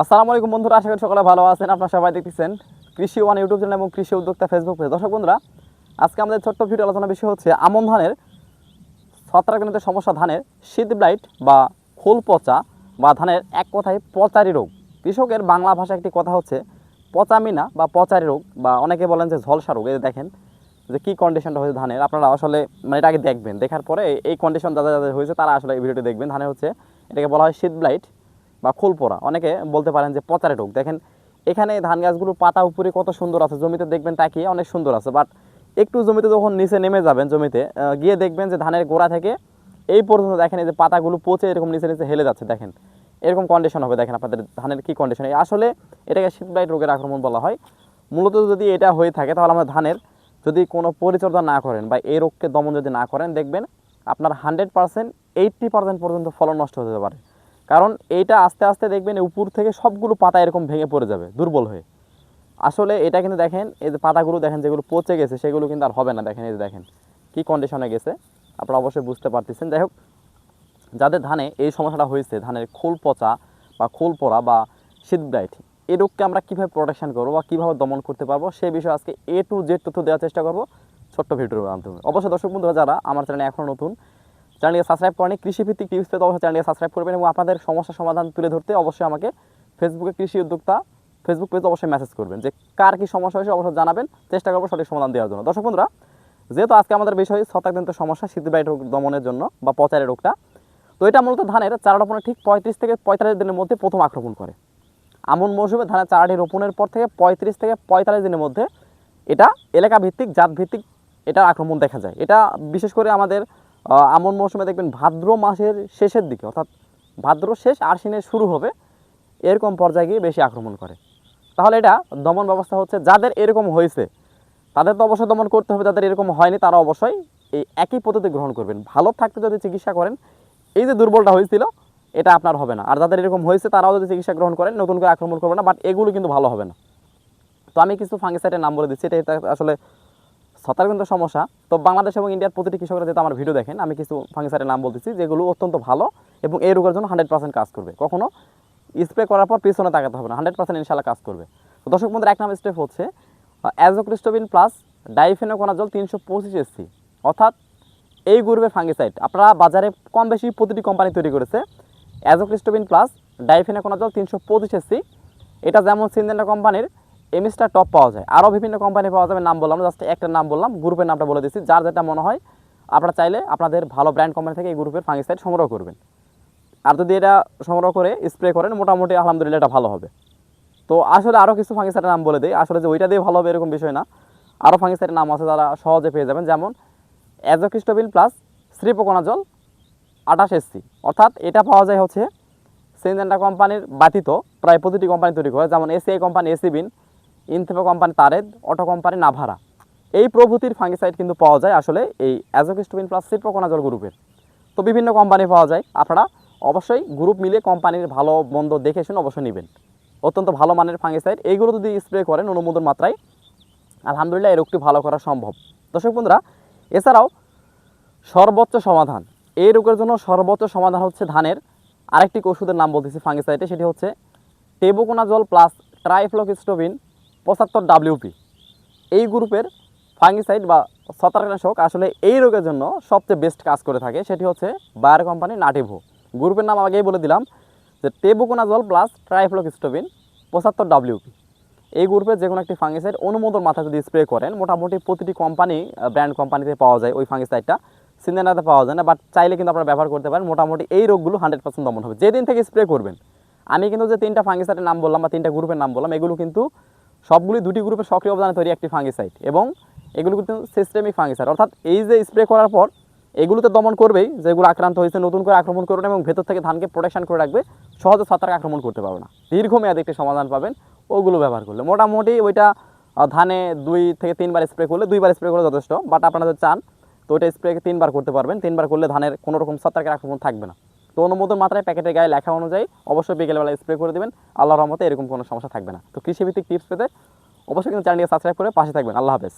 আসসালামু আলাইকুম বন্ধুরা, আশা করি সকলে ভালো আছেন, আপনারা সবাই দেখতেছেন কৃষি ওয়ান ইউটিউব চ্যানেল এবং কৃষি উদ্যোক্তা ফেসবুক পেজ দর্শক বন্ধুরা, আজকে আমাদের ছোট্ট ভিডিও আলোচনা বিষয় হচ্ছে আমন ধানের, ছত্রাকজনিত সমস্যা ধানের শীত ব্লাইট বা খোল পচা বা ধানের এক কথায় পচারি রোগ। কৃষকের বাংলা ভাষা একটি কথা হচ্ছে পচামিনা বা পচারি রোগ বা অনেকে বলেন যে ঝলসা রোগ। এই দেখেন যে কী কন্ডিশনটা হয়েছে ধানের, আপনারা আসলে মানে এটা আগে দেখবেন, দেখার পরে এই কন্ডিশন যাদের যাদের হয়েছে তারা আসলে এই ভিডিওটি দেখবেন। ধানের হচ্ছে এটাকে বলা হয় শীত ব্লাইট বা খোল পড়া, অনেকে বলতে পারেন যে পচারে রোগ দেখেন, এখানে ধান গাছগুলোর পাতা উপরে কত সুন্দর আছে, জমিতে দেখবেন তাকিয়ে অনেক সুন্দর আছে। বাট একটু জমিতে যখন নিচে নেমে যাবেন জমিতে গিয়ে দেখবেন যে ধানের গোড়া থেকে এই পর্যন্ত দেখেন এই যে পাতাগুলো পচে এরকম নিচে নিচে হেলে যাচ্ছে, দেখেন। এরকম কন্ডিশন হবে, দেখেন আপনাদের ধানের কি কন্ডিশন আসলে এটাকে শীত ব্লাইট রোগের আক্রমণ বলা হয়। মূলত যদি এটা হয়ে থাকে, তাহলে আমাদের ধানের যদি কোনো পরিচর্যা না করেন বা এই রোগকে দমন যদি না করেন, দেখবেন আপনার হান্ড্রেড পার্সেন্ট এইট্টি পার্সেন্ট পর্যন্ত ফলন নষ্ট হতে পারে। কারণ এইটা আস্তে আস্তে দেখবেন উপর থেকে সবগুলো পাতা এরকম ভেঙে পড়ে যাবে, দুর্বল হয়ে। আসলে এটা কিন্তু দেখেন, এই যে পাতাগুলো দেখেন যেগুলো পচে গেছে, সেগুলো কিন্তু আর হবে না, দেখেন এই যে দেখেন কী কন্ডিশনে গেছে। আপনারা অবশ্যই বুঝতে পারতেছেন। যাই হোক, যাদের ধানে এই সমস্যাটা হয়েছে, ধানের খোল পচা বা খোল পড়া বা শীত ব্রাইট এই রোগকে আমরা কীভাবে প্রোটেকশন করব বা কীভাবে দমন করতে পারব, সে বিষয়ে আজকে এ টু জেড তথ্য দেওয়ার চেষ্টা করব ছোট্ট ভিডিওর মাধ্যমে। অবশ্যই দর্শক বন্ধুরা, যারা আমার চ্যানেলে এখনও নতুন চ্যানেলকে সাবস্ক্রাইব করেনি কৃষিভিত্তিক টিপস পেতে অবশ্যই চ্যানেলকে সাবস্ক্রাইব করবেন এবং আপনাদের সমস্যার সমাধান তুলে ধরতে অবশ্যই আমাকে ফেসবুকে কৃষি উদ্যোক্তা ফেসবুক পেজে অবশ্যই মেসেজ করবেন যে কার কী সমস্যা হয়েছে অবশ্যই জানাবেন, চেষ্টা করব সঠিক সমাধান দেওয়ার জন্য। দর্শক বন্ধুরা, যেহেতু আজকে আমাদের বিষয় শতাকজনিত সমস্যা, শীতবায়ু রোগ দমনের জন্য বা পচারের রোগটা, তো এটা মূলত ধানের চারা রোপণের ঠিক পঁয়ত্রিশ থেকে পঁয়তাল্লিশ দিনের মধ্যে প্রথম আক্রমণ করে। আমন মৌসুমে ধানের চারাটি রোপণের পর থেকে পঁয়ত্রিশ থেকে পঁয়তাল্লিশ দিনের মধ্যে এটা এলাকা ভিত্তিক জাত ভিত্তিক এটার আক্রমণ দেখা যায়। এটা বিশেষ করে আমাদের আমন মৌসুমে দেখবেন ভাদ্র মাসের শেষের দিকে, অর্থাৎ ভাদ্র শেষ আশ্বিনের শুরু হবে, এরকম পর্যায়ে গিয়ে বেশি আক্রমণ করে। তাহলে এটা দমন ব্যবস্থা হচ্ছে। যাদের এরকম হয়েছে, তাদের তো অবশ্যই দমন করতে হবে, যাদের এরকম হয়নি, তারা অবশ্যই এই একই পদ্ধতি গ্রহণ করবেন। ভালো থাকতে যদি চিকিৎসা করেন, এই যে দুর্বলটা হয়েছিল, এটা আপনার হবে না। আর যাদের এরকম হয়েছে, তারাও যদি চিকিৎসা গ্রহণ করেন, নতুন করে আক্রমণ করবে না, বাট এগুলো কিন্তু ভালো হবে না। তো আমি কিছু ফাঙ্গিসাইডের নাম বলে দিচ্ছি, এটা এটা আসলে সতর্কন্ত সমস্যা। তো বাংলাদেশ এবং ইন্ডিয়ার প্রতিটি কৃষকরা যেহেতু আমার ভিডিও দেখেন, আমি কিছু ফাঙ্গিসাইডের নাম বলতেছি, যেগুলো অত্যন্ত ভালো এবং এই রোগের জন্য হান্ড্রেড কাজ করবে। কখনো স্প্রে করার পর পিছনে তাকাতে হবে না হান্ড্রেড পার্সেন্ট ইনশাল্লাহ কাজ করবে। তো দর্শক বন্ধুর, এক নম্বর স্টেপ হচ্ছে অ্যাজোক্রিস্টোবিন প্লাস ডাইফেনোকোনাজল তিনশো পঁচিশ এসসি অর্থাৎ এই গ্রুপের ফাঙ্গিসাইড আপনারা বাজারে কম বেশি প্রতিটি কোম্পানি তৈরি করেছে অ্যাজোক্রিস্টোবিন প্লাস ডাইফেনোকোনাজল তিনশো পঁচিশ এসসি এটা যেমন সিনজেন্টা কোম্পানির এমএসটা টপ পাওয়া যায়। আরও বিভিন্ন কোম্পানি পাওয়া যাবে, নাম বললাম জাস্ট একটা নাম বললাম গ্রুপের নামটা বলে দিচ্ছি। যার যেটা মনে হয়, আপনারা চাইলে আপনাদের ভালো ব্র্যান্ড কোম্পানি থেকে এই গ্রুপের ফাঙ্গিসাইড সংগ্রহ করবেন। আর যদি এটা সংগ্রহ করে স্প্রে করেন, মোটামুটি আলহামদুলিল্লাহ এটা ভালো হবে। তো আসলে আরও কিছু ফাঙ্গিসাইডের নাম বলে দিই। আসলে যে ওইটা দিয়ে ভালো হবে এরকম বিষয় না। আরও ফাঙ্গিসাইডের নাম আছে যারা সহজে পেয়ে যাবেন। যেমন অ্যাজোক্রিস্টোবিল প্লাস শ্রীপোকোনাজল আঠাশ এসসি অর্থাৎ এটা পাওয়া যায় হচ্ছে সিনজেন্টা কোম্পানির ব্যতীত প্রায় প্রতিটি কোম্পানি তৈরি করে। যেমন এসিআই কোম্পানি এসিবিন ইনথেপো কোম্পানি তারেদ, অটো কোম্পানি নাভারা। এই প্রভৃতির ফাঙ্গিসাইড কিন্তু পাওয়া যায় আসলে এই অ্যাজোক্রিস্টোবিন প্লাস শ্রীপোকোনাজল গ্রুপের। তো বিভিন্ন কোম্পানি পাওয়া যায়, আপনারা অবশ্যই গ্রুপ মিলে কোম্পানির ভালো, মন্দ দেখে শুনে অবশ্যই নেবেন। অত্যন্ত ভালো মানের ফাঙ্গিসাইড এইগুলো যদি স্প্রে করেন অনুমোদন মাত্রায়, আলহামদুলিল্লাহ এই রোগটি ভালো করা সম্ভব। দর্শক বন্ধুরা, এছাড়াও সর্বোচ্চ সমাধান। এই রোগের জন্য সর্বোচ্চ সমাধান হচ্ছে ধানের আরেকটি ওষুধের নাম বলতেছি ফাঙ্গিসাইডে সেটি হচ্ছে টেবোকোনাজল প্লাস ট্রাইফ্লোকিস্টোবিন পঁচাত্তর ডাব্লিউপি এই গ্রুপের ফাঙ্গিসাইড বা ছত্রাকনাশক আসলে এই রোগের জন্য সবচেয়ে বেস্ট কাজ করে থাকে, সেটি হচ্ছে বায়ার কোম্পানি নাটিভো গ্রুপের নাম আগেই বলে দিলাম যে টেবোকোনাজল প্লাস ট্রাইফ্লোকিস্টোবিন পঁচাত্তর ডাব্লিউপি এই গ্রুপের যে কোনো একটি ফাঙ্গিসাইড অনুমোদন মাথায় যদি স্প্রে করেন, মোটামুটি প্রতিটি কোম্পানি ব্র্যান্ড কোম্পানিতে পাওয়া যায় ওই ফাঙ্গিসাইডটা। সিন্দেনাতে পাওয়া যায় না বাট চাইলে কিন্তু আপনারা ব্যবহার করতে পারেন, মোটামুটি এই রোগগুলো হান্ড্রেড পার্সেন্ট দমন হবে। যেদিন থেকে স্প্রে করবেন, আমি কিন্তু যে তিনটা ফাঙ্গিসাইডের নাম বললাম বা তিনটা গ্রুপের নাম বললাম, এগুলো কিন্তু সবগুলি দুটি গ্রুপে সক্রিয় অবদানে তৈরি একটি ফাঙ্গিসাইড এবং এগুলো কিন্তু সিস্টেমিক ফাঙ্গিসাইড। অর্থাৎ এই যে স্প্রে করার পর এগুলোতে দমন করবেই যেগুলো আক্রান্ত হয়েছে, নতুন করে আক্রমণ করবেন এবং ভেতর থেকে ধানকে প্রোটেকশন করে রাখবে, সহজে ছত্রাক আক্রমণ করতে পারবে না। দীর্ঘমেয়াদী একটি সমাধান পাবেন, ওগুলো ব্যবহার করলে। মোটামুটি ওইটা ধানে দুই থেকে তিনবার স্প্রে করলে, দুইবার স্প্রে করলে যথেষ্ট বাট আপনারা যদি চান, তো ওইটা স্প্রে তিনবার করতে পারবেন। তিনবার করলে ধানের কোনো রকম ছত্রাকের আক্রমণ থাকবে না। তো অনুমোদন মাত্রায় প্যাকেটের গায়ে লেখা অনুযায়ী অবশ্যই বিকেলবেলা স্প্রে করে দেবেন। আল্লাহর রহমতে এরকম কোনো সমস্যা থাকবে না। তো কৃষিভিত্তিক টিপস পেতে অবশ্যই কিন্তু চ্যানেলটি সাবস্ক্রাইব করে পাশে থাকবেন। আল্লাহ হাফেজ।